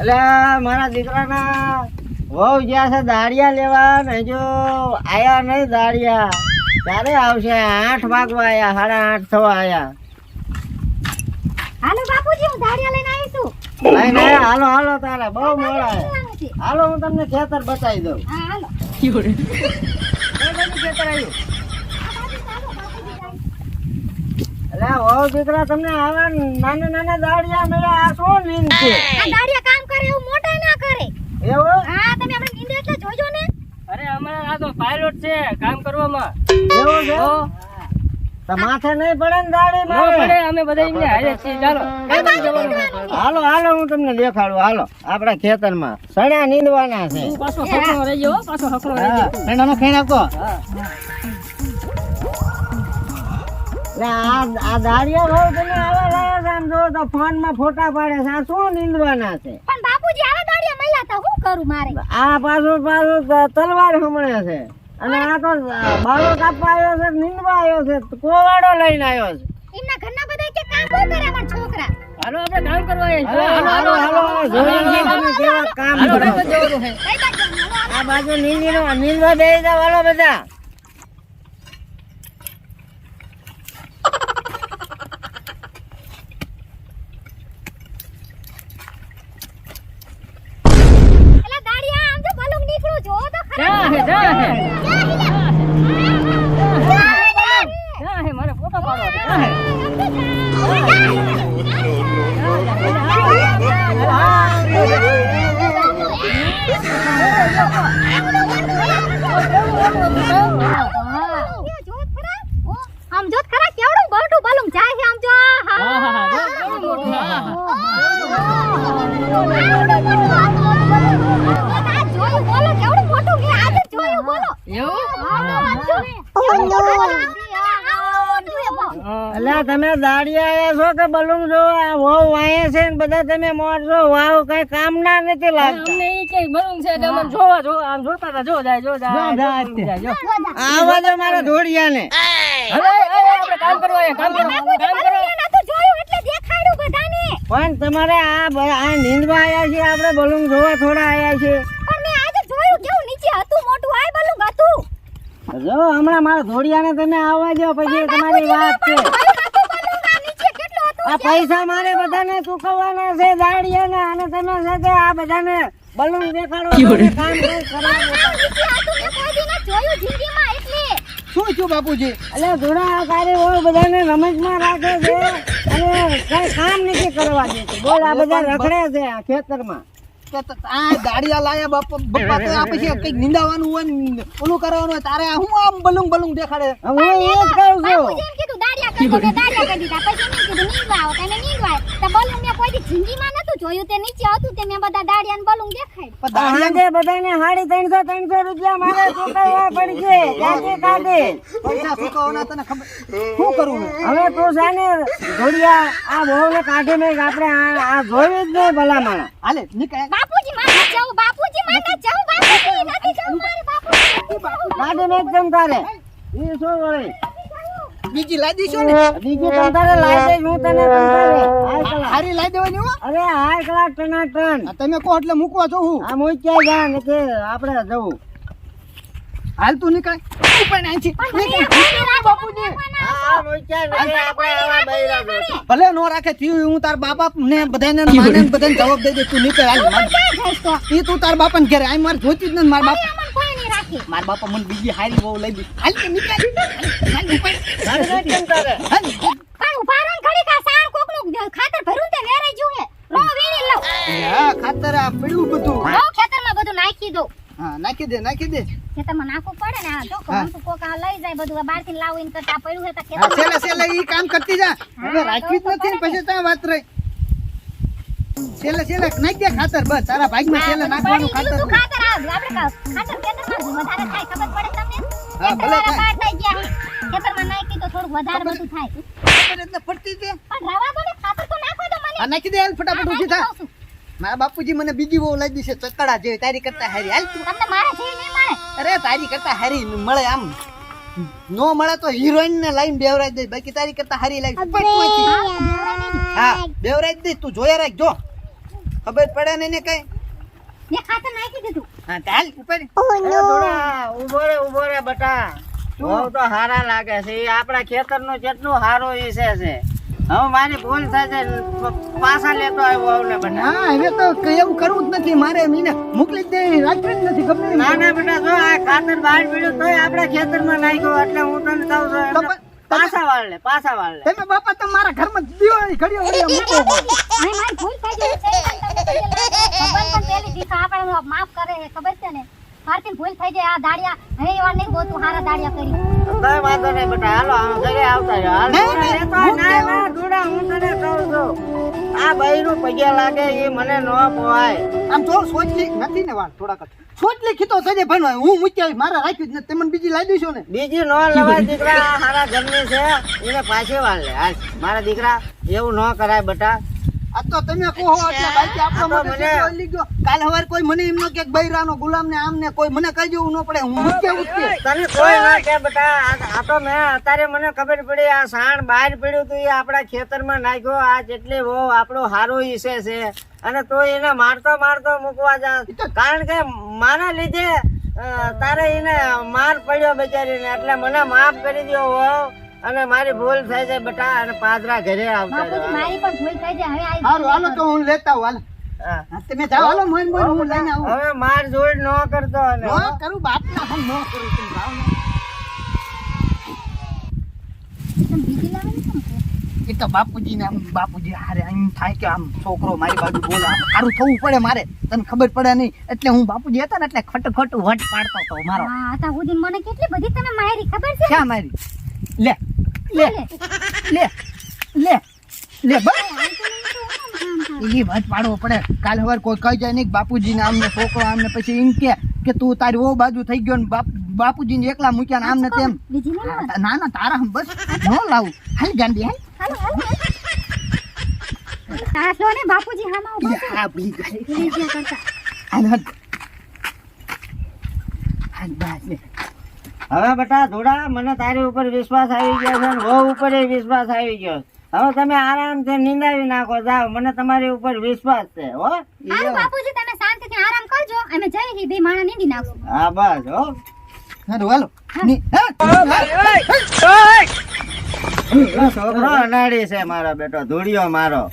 એટલે મારા દીકરાના વહુ જ્યાં છે દાળિયા લેવા ને જો આયા નહીં દાળિયા. ક્યારે આવશે? આઠ વાગવા આયા સાડા આઠ થવા આયા. હાલો બાપુજી હું ધાડિયા લઈને આવી છું. નહીં નહીં હાલો હાલો તારા બહુ મોડા. હાલો હું તમને ખેતર બતાવી દઉં. હા હાલો. ખેતર આવ્યું આ બાજુ ચાલો બાપુજી જાય. એટલે વહુ દીકરા તમને આવા નાના નાના દાડિયા મળ્યા આ શું નીંદ છે? આ દાડિયા કામ કરે એવું મોટા ના કરે. એવું? હા તમે આપણે નીંદ એટલે જોજો ને. અરે અમારે આ તો પાયલોટ છે કામ કરવામાં. એવું છે? તો માથે નહીં પડે ને દાળી મારે? પડે અમે બધા એમને હારે જ છીએ. ચાલો? હાલો હાલો હું તમને દેખાડું. હાલો આપણા ખેતરમાં સડ્યા નીંદવાના છે. પાછો હકણો રહી પાછો હકણો રહી હા, ગયો સણાનો ખાઈ નાખો હા. એટલે આ આ ભાવ તમે આવા લાયા છે આમ જો તો ફોનમાં ફોટા પાડે છે. આ શું નીંદવાના છે? પણ બાપુજી આવા દાડિયા મળ્યા તા શું કરું મારે? આ પાછો પાછું તલવાર હમણે છે. અને આ તો બાળો કાપવા આવ્યો છે નીંદવા આવ્યો છે કોવાડો લઈને આવ્યો છે. એમના ઘરના બધા કે કામ બહુ કરે અમારા છોકરા? હાલો આપણે કામ કરવા હાલો હાલો હાલો જોઈએ તમે કેવા કામ કરો ભાઈ, જવાનું છે. કઈ બાજુ? જવાનું? હાલો, આ બાજુ નીંદવા બેસી જાવ હાલો બધા. આમ જોત ખરા કેવડું બળટું બલુંગ જાય છે આમ હા, હા, હા, કેવડું મોટું, હા, હા. આ જોયું બોલો કેવડું મોટું કે આજે જોયું બોલો એવું હા. અલ્યા તમે દાડી આયા છો કે બલૂન જો આ વહુ વાય છે ને બધા તમે મોરશો વાવ કઈ કામ ના નથી લાગતા અમને ઈ કે બલૂન છે તમે જોવા જો આમ જોતા હતા જો જાય જો જાય જો આવા દો મારા ધોડિયા ને અરે આપણે કામ કરવા આવ્યા કામ કરો કામ કરો. જોયું એટલે દેખાડ્યું બધાને. પણ તમારે આ આ નીંદવા આયા છે આપણે બલૂન જોવા થોડા આયા છે પણ મેં આજે જોયું કેવું નીચે હતું મોટું આય બલુંગ હતું. જો હમણાં મારા ધોડિયાને તમે આવવા દો પછી તમારી વાત છે જોયું હતું બલુંગ આ નીચે કેટલું હતું આ પૈસા મારે બધાને ચૂકવવાના છે દાડિયાને અને તમે સાથે આ બધાને બલૂન દેખાડો કામ કઈ કરાવો આ નીચે હતું મેં કોઈ દી ના જોયું જિંદગીમાં એટલે. શું છું બાપુજી? એટલે ધોળા કાર્ય હોય બધાને રમતમાં રાખે છે અને કઈ કામ નથી કરવા દેતું. બોલ આ બધા રખડે છે આ ખેતરમાં. આ દાડિયા લાયા બાપા બાપા તો આ પછી કંઈક નિંદાવાનું હોય ઓલું કરવાનું હોય તારે શું હું આમ બલુંગ બલુંગ દેખાડે? હું એ જ કહું છું. એમ કીધું દાડિયા કરી દો કરી દીધા. પછી મેં કીધું નીંદવા આવો તને નીંદવા તો બલુંગ મેં કોઈ દી જિંદગીમાં નતું જોયું. તે નીચે હતું તે મેં બધા દાડિયા ને પણ દાડિયા આજે બધાને સાડી ત્રણસો ત્રણસો રૂપિયા મારે ચૂકવવા પડશે. કાઢે. પૈસા ચૂકવવાના તને ખબર? શું કરવું હવે તું છે ને આ બહુને કાઢી મેં આપણે આ જોયું જ નહીં ભલામણ. હાલે નીકળ. બાપુજી મારે જાવ બાપુજી મારે જાવ બાપુજી નથી જાવ મારે બાપુજી કાઢી મેં જમ તારે. એ શું વળી બીજી લાઈ દઈશું ને? બીજી તમ લાઈ લાવી દઈશ હું તને કલા હારી લાઈ દેવાની હો. અરે હાય કલાક ટના ટન તમે કહો એટલે મૂકવા જો હું. આ મૂક્યા જા ને કે આપણે જવું. હાલ તું નીકળ. તું પણ આંચી નીકળ. બાપુજી. હા મૂક્યા ને આપણે આવા બૈરા જોઈશું. ભલે નો રાખે થયું હું તાર બાપા ને બધાને ને માને ને બધાને જવાબ દઈ દે તું નીકળ હાલ. ક્યાં ઈ તું તાર બાપા ને ઘરે આય મારે જોતી જ નથી મારા બાપા અમને કોઈ નહીં રાખે મારા બાપા મને બીજી હારી બહુ લઈ દી હાલ કે નીકળ. હાલ પણ ઊભા ખડી કા સાર કોકનું ખાતર ભરું તે વેરાઈ ગયું હે. રો વીણી લઉં હા ખાતર આ પડ્યું બધું. રો ખેતરમાં બધું નાખી દો. હા નાખી દે નાખી દે. ખેતરમાં નાખવું પડે ને આ જો તો કોક આ લઈ જાય બધું બહારથી લાવું કરતા પડ્યું હે તો ખેતર સેલે છેલ્લે ઈ કામ કરતી જા. હવે રાખી જ નથી ને પછી ત્યાં વાત રહી. સેલે સેલે નાખી દે ખાતર બસ. તારા ભાગમાં સેલે નાખવાનું ખાતર. ખાતર આપણે ખાતર ખેતરમાં વધારે થાય ખબર પડે તમને? હા, ભલે ખેતર થાય. બહાર થઈ ગયા. ખેતરમાં નાખી તો થોડું વધારે બધું થાય. ખેતર એટલે પડતી છે? પણ રવા દો ને ખાતર તો નાખો તો મને. આ નાખી દે હાલ ફટાફટ ઊભી થા. છું. મારા બાપુજી મને બીજી બહુ લઈ દીશે ચકડા જેવી તારી કરતા હારી. હાલ તું. તમને મારે જેવી નહીં મળે. અરે તારી કરતા હારી મળે આમ. નો મળે તો હિરોઈન ને લાઈન બેવરાઈ દે. બાકી તારી કરતા હારી લાગી હા બેવરાઈ દે. તું જોયા રાખ જો. ખબર પડે ને કઈ. મેં ખાતર નાખી દીધું. હા ચાલ ઉપર. થોડા ઊભો રે ઊભો રે બટા. બહુ તો હારા લાગે છે. એ આપણા ખેતર નો જેટલું હારો ઈસે છે હવે મારી ભૂલ થાય પાછા લેતો આવ્યો આવને બટા. હા હવે તો કઈ એવું કરવું જ નથી. મારે મીને મોકલી દે રાખવી જ નથી ગમે ના ના બેટા જો આ ખાતર બહાર પડ્યું તોય આપણા ખેતરમાં નાખ્યો એટલે હું તને કહું છું પાછા વાળ લે પાછા વાળ લે તમે બાપા તમારા મારા ઘરમાં દિવાળી ઘડીઓ ઘડીઓ મૂકો મારી ભૂલ થઈ ગઈ છે તમને કીધેલું. ભગવાન પણ પહેલી આપણે માફ કરે હે ખબર છે ને? મારથી ભૂલ થઈ જાય આ દાડિયા. હે એવા નહીં ગોતું હારા દાડિયા કરી. કઈ વાંધો નહીં બેટા હાલો આમ ઘરે આવતા રહ્યો હાલ. હું ના ના ધોળા હું તને કહું છું. આ બૈરું પગે લાગે એ મને ન પોવાય આમ જો સોચલી નથી ને વાત થોડાક સોચલી ખીતો થજે ભણવા. હું મૂક્યા મારા રાખ્યું જ નથી. તમે બીજી લાવી દઈશું ને? બીજી નો લવાય દીકરા આ હારા ઘરની છે. એને પાછી વાળ લે. હાલ મારા દીકરા એવું ન કરાય બેટા. તો તમે કહો એટલે બાકી આપણો મોટો મને- છોકરો લઈ ગયો? કાલ સવારે કોઈ મને એમનો કે બૈરાનો ગુલામ ને આમ ને કોઈ મને કહી દેવું ન પડે હું મૂક્યા ઉઠકે તને કોઈ ના કે બેટા આ તો મેં અત્યારે મને ખબર પડી આ સાણ બહાર પડ્યું તું એ આપણા ખેતરમાં નાખ્યો આ જેટલી બહુ આપણો હારો ઈસે છે. અને તો એને મારતો મારતો મૂકવા જા. કારણ કે મારા લીધે તારે એને માર પડ્યો બિચારીને એટલે મને માફ કરી દો. અને મારી ભૂલ થઈ જાય બેટા અને પાદરા ઘરે આવતા મારી પણ ભૂલ થઈ જાય હવે આ હાલો તો હું લેતા હાલ. હા. હા, તમે જાઓ હાલો મોઈન મોઈન હું લઈને આવું. હવે માર જોડ ન કરતો અને ન કરું બાપ ના હમ ન કરું તમે જાઓ ને. બીજી લાવે? એ તો બાપુજી ને બાપુજી હારે એમ થાય કે આમ છોકરો મારી બાજુ બોલે સારું થવું પડે મારે તને ખબર પડે નહીં. એટલે હું બાપુજી હતા ને એટલે ખટ ખટ વટ પાડતો હતો મારો. હા હતા સુધી મને કેટલી બધી તને મારી ખબર છે? ક્યાં મારી? લે લે લે લે લે, બસ. એ વાત પાડવો પડે. કાલ સવાર કોઈ કહી જાય નહીં બાપુજી આમ ને છોકરો, આમને પછી એમ કે કે તું તારી ઓ બાજુ થઈ ગયો ને બાપ, બાપુજીને એકલા મૂક્યા ને આમને તેમ. ના ના ના તારા હમ બસ. ન લાવું. હાલ ગાંડી, હાલ. હાલો ને બાપુજી હામાં ઊભા હા હાલ બસ. હવે બેટા થોડા મને તારી ઉપર વિશ્વાસ આવી ગયો છે બહુ ઉપર વિશ્વાસ આવી ગયો હવે તમે આરામથી નિંદાવી નાખો જાઓ. મને તમારી ઉપર વિશ્વાસ છે હો. બાપુજી તમે શાંતિથી આરામ કરજો. અમે જઈ બે માણા નીંદી નાખો હા બસ હો. હાલો. હાલો છોકરો અનાડી છે મારો બેટો ધૂળિયો મારો.